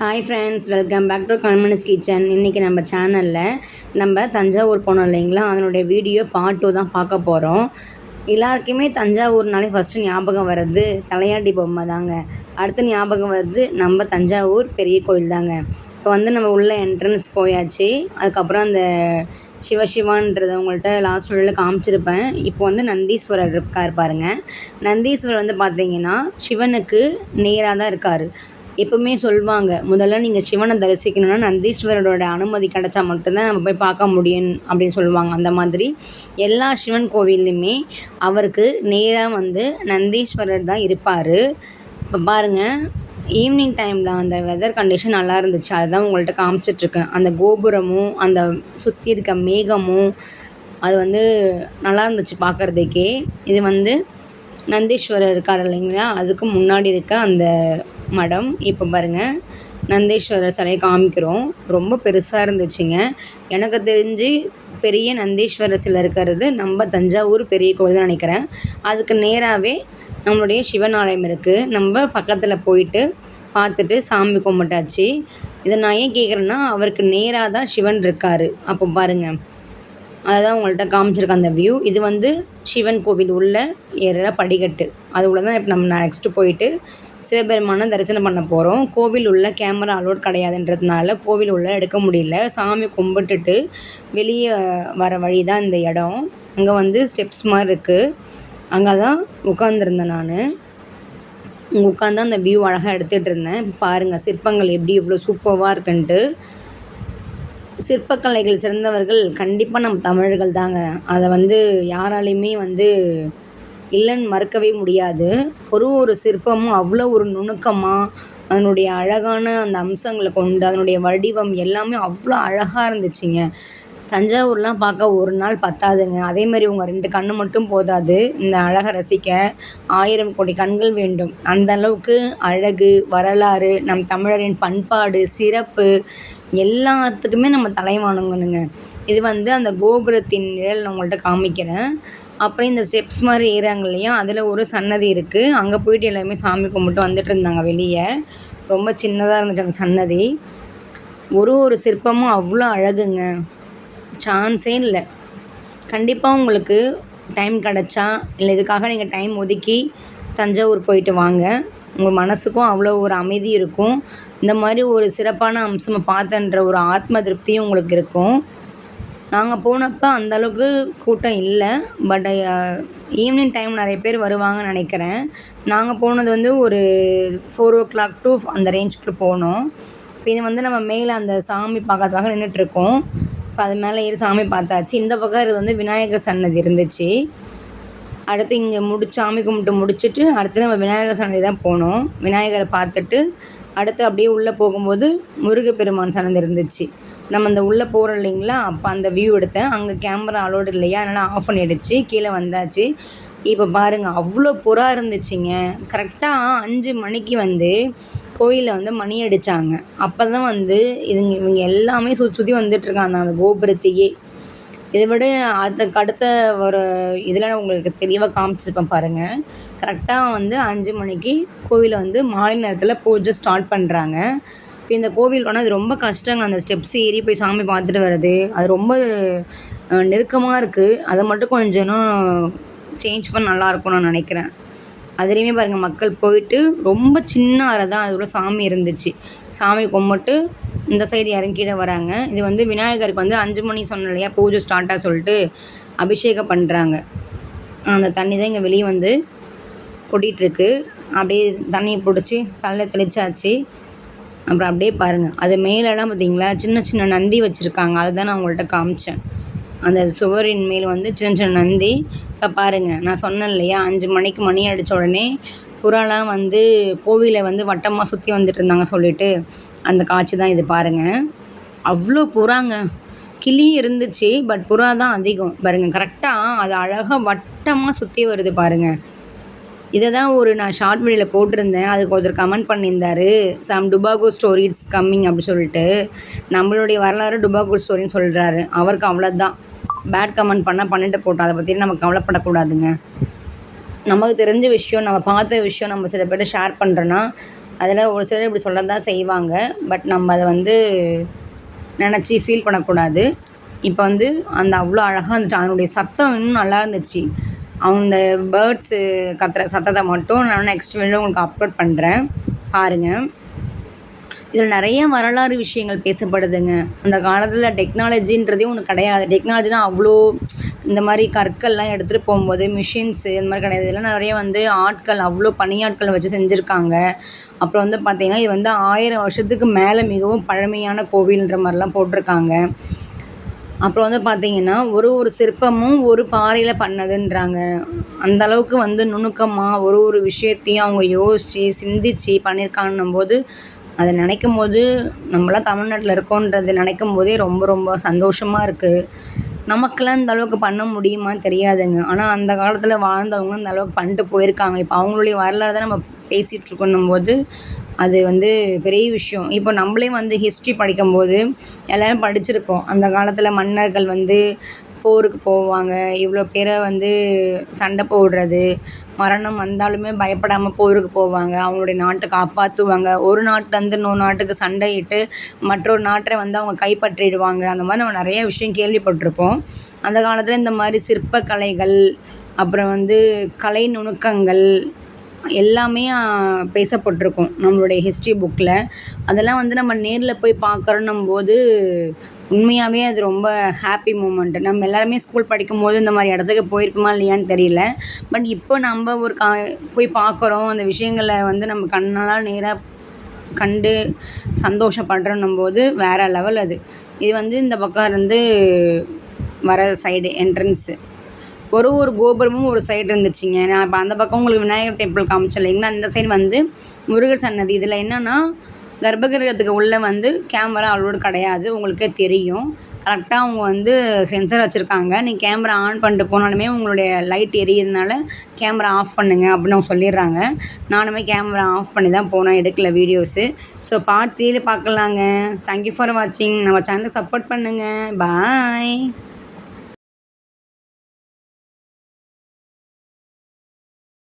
Hi friends welcome back to communist kitchen இன்றைக்கி நம்ம சேனலில் நம்ம தஞ்சாவூர் போனோம் இல்லைங்களா? அதனுடைய வீடியோ பார்ட் டூ தான் பார்க்க போகிறோம் எல்லாருக்குமே தஞ்சாவூர்னாலே ஃபஸ்ட்டு ஞாபகம் வர்றது தலையாட்டி பொம்மை தாங்க. அடுத்து ஞாபகம் வர்றது நம்ம தஞ்சாவூர் பெரிய கோயில் தாங்க. இப்போ வந்து நம்ம உள்ளே என்ட்ரன்ஸ் போயாச்சு. அதுக்கப்புறம் அந்த சிவசிவான்றத உங்கள்கிட்ட லாஸ்ட் வீடியோவில் காமிச்சிருப்பேன். இப்போ வந்து நந்தீஸ்வரர் இருக்கார் பாருங்கள் நந்தீஸ்வரர் வந்து பார்த்தீங்கன்னா சிவனுக்கு நேராக தான் இருக்கார். எப்பவுமே சொல்லுவாங்க முதல்ல நீங்கள் சிவனை தரிசிக்கணும்னா நந்தீஸ்வரரோட அனுமதி கிடச்சா மட்டும்தான் நம்ம போய் பார்க்க முடியும் அப்படின்னு சொல்லுவாங்க அந்த மாதிரி. எல்லா சிவன் கோவில்லையுமே அவருக்கு நேராக வந்து நந்தீஸ்வரர் தான் இருப்பார். இப்போ பாருங்கள் ஈவினிங் டைமில் அந்த வெதர் கண்டிஷன் நல்லா இருந்துச்சு. அதுதான் உங்கள்கிட்ட காமிச்சிட்ருக்கேன் அந்த கோபுரமும் அந்த சுற்றி இருக்க மேகமும் அது வந்து நல்லா இருந்துச்சு பார்க்குறதுக்கே. இது வந்து நந்தீஸ்வரர் இருக்கார் இல்லைங்களா? அதுக்கு முன்னாடி இருக்க அந்த மடம் இப்போ பாருங்கள் நந்தேஸ்வரர் சிலையை காமிக்கிறோம். ரொம்ப பெருசாக இருந்துச்சுங்க. எனக்கு தெரிஞ்சு பெரிய நந்தேஸ்வரர் சிலை இருக்கிறது நம்ம தஞ்சாவூர் பெரிய கோவில் தான் நினைக்கிறேன். அதுக்கு நேராகவே நம்மளுடைய சிவன் ஆலயம் இருக்குது நம்ம பக்கத்தில் போயிட்டு பார்த்துட்டு சாமி கும்பிட்டாச்சு. இதை நான் ஏன் கேட்குறேன்னா அவருக்கு நேராக தான் சிவன் இருக்கார். அப்போ பாருங்கள் அதுதான் உங்கள்கிட்ட காமிச்சிருக்க அந்த வியூ இது வந்து சிவன் கோவில் உள்ள ஏற படிக்கட்டு. அது உள்ள தான் இப்போ நம்ம நெக்ஸ்ட்டு போயிட்டு சிவபெருமானை தரிசனம் பண்ண போகிறோம் கோவில் உள்ள கேமரா அலோட் கிடையாதுன்றதுனால கோவில் உள்ள எடுக்க முடியல. சாமி கும்பிட்டுட்டு வெளியே வர வழி தான் இந்த இடம். அங்கே வந்து ஸ்டெப்ஸ் மாதிரி இருக்குது அங்கே தான் உட்காந்துருந்தேன் நான். இங்கே உட்காந்து அந்த வியூ அழகாக எடுத்துகிட்டு இருந்தேன். பாருங்கள் சிற்பங்கள் எப்படி இவ்வளோ சூப்பராக இருக்குன்ட்டு. சிற்பக்கலைகள் சிறந்தவர்கள் கண்டிப்பாக நம்ம தமிழர்கள் தாங்க அதை வந்து யாராலையுமே வந்து இல்லைன்னு மறுக்கவே முடியாது. ஒரு ஒரு சிற்பமும் அவ்வளோ ஒரு நுணுக்கமாக அதனுடைய அழகான அந்த அம்சங்களை கொண்டு அதனுடைய வடிவம் எல்லாமே அவ்வளோ அழகாக இருந்துச்சுங்க. தஞ்சாவூர்லாம் பார்க்க ஒரு நாள் பத்தாதுங்க. அதே மாதிரி உங்கள் ரெண்டு கண்ணு மட்டும் போதாது. இந்த அழகை ரசிக்க ஆயிரம் கோடி கண்கள் வேண்டும். அந்த அளவுக்கு அழகு வரலாறு நம் தமிழரின் பண்பாடு சிறப்பு எல்லாத்துக்குமே நம்ம தலைவாணங்கணுங்க. இது வந்து அந்த கோபுரத்தின் நிழல் நான் உங்கள்கிட்ட காமிக்கிறேன். அப்புறம் இந்த ஸ்டெப்ஸ் மாதிரி ஏறாங்க இல்லையா? அதில் ஒரு சன்னதி இருக்குது அங்கே போயிட்டு எல்லாருமே சாமி கும்பிட்டு வந்துட்டு இருந்தாங்க வெளியே. ரொம்ப சின்னதாக இருந்துச்சு அந்த சன்னதி. ஒரு ஒரு சிற்பமும் அவ்வளோ அழகுங்க. சான்ஸே இல்லை. கண்டிப்பாக உங்களுக்கு டைம் கிடச்சா இல்லை இதுக்காக நீங்கள் டைம் ஒதுக்கி தஞ்சாவூர் போயிட்டு வாங்க. உங்கள் மனசுக்கும் அவ்வளோ ஒரு அமைதி இருக்கும். இந்த மாதிரி ஒரு சிறப்பான அம்சமாக பார்த்தன்ற ஒரு ஆத்ம திருப்தியும் உங்களுக்கு இருக்கும். நாங்கள் போனப்போ அந்தளவுக்கு கூட்டம் இல்லை. பட் ஈவினிங் டைம் நிறைய பேர் வருவாங்கன்னு நினைக்கிறேன். நாங்கள் போனது வந்து ஒரு ஃபோர் ஓ கிளாக் டு அந்த ரேஞ்சுக்குள்ளே போனோம். இப்போ இது வந்து நம்ம மேலே அந்த சாமி பார்க்கறதுக்காக நின்றுட்டுருக்கோம் இப்போ அது மேலே ஏறி சாமி பார்த்தாச்சு. இந்த பக்கம் இது வந்து விநாயகர் சன்னதி இருந்துச்சு. அடுத்து இங்கே முடிச்சு சாமி கும்பிட்டு முடிச்சுட்டு அடுத்து நம்ம விநாயகர் சன்னதி தான் போனோம். விநாயகரை பார்த்துட்டு அடுத்து அப்படியே உள்ளே போகும்போது முருகப்பெருமான் சன்னதி இருந்துச்சு. நம்ம அந்த உள்ளே போகிறோம் இல்லைங்களா? அப்போ அந்த வியூ எடுத்தேன். அங்கே கேமரா அலோடு இல்லையா? அதனால் ஆஃப் பண்ணிடுச்சு. கீழே வந்தாச்சு. இப்போ பாருங்கள் அவ்வளோ புறா இருந்துச்சுங்க. கரெக்டாக அஞ்சு மணிக்கு வந்து கோயிலில் வந்து மணி அடித்தாங்க அப்போ தான் வந்து இதுங்க இவங்க எல்லாமே சுற்றி சுற்றி வந்துட்டுருக்காங்க அந்த கோபுரத்தையே. இதை விட அதுக்கு அடுத்த ஒரு இதில் உங்களுக்கு தெளிவாக காமிச்சிருப்பேன் பாருங்கள் கரெக்டாக வந்து அஞ்சு மணிக்கு கோவிலை வந்து மாலை நேரத்தில் பூஜை ஸ்டார்ட் பண்ணுறாங்க இப்போ இந்த கோவில் போனால் அது ரொம்ப கஷ்டங்க. அந்த ஸ்டெப்ஸ் ஏறி போய் சாமி பார்த்துட்டு வர்றது அது ரொம்ப நெருக்கமாக இருக்குது அதை மட்டும் கொஞ்சம் சேஞ்ச் பண்ண நல்லாயிருக்கும் நான் நினைக்கிறேன். அதுலேயுமே பாருங்கள் மக்கள் போயிட்டு ரொம்ப சின்ன அறை தான் அதுக்குள்ள சாமி இருந்துச்சு. சாமி கும்பிட்டு இந்த சைடு இறங்கிட வராங்க. இது வந்து விநாயகருக்கு வந்து அஞ்சு மணி சொன்ன இல்லையா? பூஜை ஸ்டார்ட்டாக சொல்லிட்டு அபிஷேகம் பண்ணுறாங்க அந்த தண்ணி தான் இங்கே வெளியே வந்து கொட்டிகிட்ருக்கு அப்படியே தண்ணியை பிடிச்சி தலையில் தெளிச்சாச்சு. அப்புறம் அப்படியே பாருங்கள் அது மேலெல்லாம் பார்த்தீங்களா? சின்ன சின்ன நந்தி வச்சுருக்காங்க. அதை தான் நான் உங்கள்கிட்ட காமிச்சேன். அந்த சுவரின் மேல் வந்து சின்ன சின்ன நந்தி. இப்போ பாருங்கள் நான் சொன்னேன் இல்லையா? அஞ்சு மணிக்கு மணி அடித்த உடனே புறாலாம் வந்து கோவிலை வந்து வட்டமாக சுற்றி வந்துட்டு இருந்தாங்க சொல்லிட்டு அந்த காட்சி தான் இது பாருங்கள் அவ்வளோ புறாங்க. கிளி இருந்துச்சு பட் புறா தான் அதிகம். பாருங்கள் கரெக்டாக அது அழகாக வட்டமாக சுற்றி வருது பாருங்கள் இதை தான் ஒரு நான் ஷார்ட் வீடியோவில் போட்டிருந்தேன். அதுக்கு ஒருத்தர் கமெண்ட் பண்ணியிருந்தார். சம் டுபாகோ ஸ்டோரி இட்ஸ் கம்மிங் அப்படி சொல்லிட்டு. நம்மளுடைய வரலாறு டுபாகோ ஸ்டோரின்னு சொல்கிறாரு அவருக்கு அவ்வளோதான் பேட் கமெண்ட் பண்ணால் பண்ணிட்டு போட்டோம். அதை பற்றி நம்ம கவலைப்படக்கூடாதுங்க. நமக்கு தெரிஞ்ச விஷயம் நம்ம பார்த்த விஷயம் நம்ம சில பேர்ட்ட ஷேர் பண்ணுறோன்னா அதில் ஒரு சிலர் இப்படி சொல்ல தான் செய்வாங்க. பட் நம்ம அதை வந்து நினச்சி ஃபீல் பண்ணக்கூடாது. இப்போ வந்து அந்த அவ்வளோ அழகாக இருந்துச்சு அதனுடைய சத்தம் இன்னும் நல்லா இருந்துச்சு. அந்த பேர்ட்ஸு கத்துற சத்தத்தை மட்டும் நான் நெக்ஸ்ட் வீடியோ உங்களுக்கு அப்லோட் பண்ணுறேன் பாருங்கள் இதில் நிறைய வரலாறு விஷயங்கள் பேசப்படுதுங்க. அந்த காலத்தில் டெக்னாலஜின்றதே ஒன்று கிடையாது. டெக்னாலஜினா அவ்வளோ இந்த மாதிரி கற்கள்லாம் எடுத்துகிட்டு போகும்போது மிஷின்ஸு இந்த மாதிரி கிடையாது. இதெல்லாம் நிறைய வந்து ஆட்கள் அவ்வளோ பணியாட்கள் வச்சு செஞ்சுருக்காங்க. அப்புறம் வந்து பார்த்திங்கன்னா இது வந்து ஆயிரம் வருஷத்துக்கு மேலே மிகவும் பழமையான கோவில்ன்ற மாதிரிலாம் போட்டிருக்காங்க. அப்புறம் வந்து பார்த்திங்கன்னா ஒரு ஒரு சிற்பமும் ஒரு பாறையில் பண்ணதுன்றாங்க. அந்த அளவுக்கு வந்து நுணுக்கமாக ஒரு ஒரு விஷயத்தையும் அவங்க யோசித்து சிந்தித்து பண்ணியிருக்காங்கன்னும் போது அதை நினைக்கும் போது நம்மளாம் தமிழ்நாட்டில் இருக்கோன்றது நினைக்கும் போதே ரொம்ப ரொம்ப சந்தோஷமாக இருக்குது நமக்கெல்லாம் இந்த அளவுக்கு பண்ண முடியுமான்னு தெரியாதுங்க. ஆனால் அந்த காலத்தில் வாழ்ந்தவங்க இந்த அளவுக்கு பண்ணிட்டு போயிருக்காங்க. இப்போ அவங்களுடைய வரலாறு தான் நம்ம பேசிகிட்ருக்கணும் போது அது வந்து பெரிய விஷயம். இப்போ நம்மளே வந்து ஹிஸ்ட்ரி படிக்கும்போது எல்லோரும் படிச்சிருப்போம். அந்த காலத்தில் மன்னர்கள் வந்து போருக்கு போவாங்க. இவ்வளோ பேரை வந்து சண்டை போடுறது. மரணம் வந்தாலுமே பயப்படாமல் போருக்கு போவாங்க. அவங்களுடைய நாட்டை காப்பாற்றுவாங்க ஒரு நாட்டிலேருந்து இன்னொரு நாட்டுக்கு சண்டையிட்டு மற்றொரு நாட்டை வந்து அவங்க கைப்பற்றிடுவாங்க. அந்த மாதிரி நம்ம நிறைய விஷயம் கேள்விப்பட்டிருப்போம். அந்த காலத்தில் இந்த மாதிரி சிற்பக்கலைகள் அப்புறம் வந்து கலை நுணுக்கங்கள் எல்லாமே பேசப்பட்டிருக்கும் நம்மளுடைய ஹிஸ்ட்ரி புக்கில் அதெல்லாம் வந்து நம்ம நேரில் போய் பார்க்குறோன்னும் போது உண்மையாகவே அது ரொம்ப ஹாப்பி மூமெண்ட்டு நம்ம எல்லாருமே ஸ்கூல் படிக்கும்போது இந்த மாதிரி இடத்துக்கு போயிருப்போமா இல்லையான்னு தெரியல. பட் இப்போ நம்ம ஒரு கா போய் பார்க்குறோம் அந்த விஷயங்களை வந்து நம்ம கண்ணால் நேராக கண்டு சந்தோஷப்படுறோன்னும் போது வேறு லெவல் அது. இது வந்து இந்த பக்கம் இருந்து வர சைடு என்ட்ரன்ஸு ஒரு ஒரு கோபுரமும் ஒரு சைடு இருந்துச்சுங்க. நான் இப்போ அந்த பக்கம் உங்களுக்கு விநாயகர் டெம்பிள் காமிச்சேன் இல்லைங்களா அந்த சைடு வந்து முருகர் சன்னதி. இதில் என்னென்னா கர்ப்பகிரகத்துக்கு உள்ளே வந்து கேமரா அலோடு கிடையாது. உங்களுக்கே தெரியும். கரெக்டாக அவங்க வந்து சென்சர் வச்சுருக்காங்க. நீங்கள் கேமரா ஆன் பண்ணிட்டு போனாலுமே உங்களுடைய லைட் எரியதுனால கேமரா ஆஃப் பண்ணுங்கள் அப்படின்னு அவங்க சொல்லிடுறாங்க. நானுமே கேமரா ஆஃப் பண்ணி தான் போனேன். எடுக்கல வீடியோஸு ஸோ பார்ட் த்ரீல பார்க்கலாங்க. தேங்க்யூ ஃபார் வாட்சிங் நம்ம சேனலை சப்போர்ட் பண்ணுங்கள் பாய்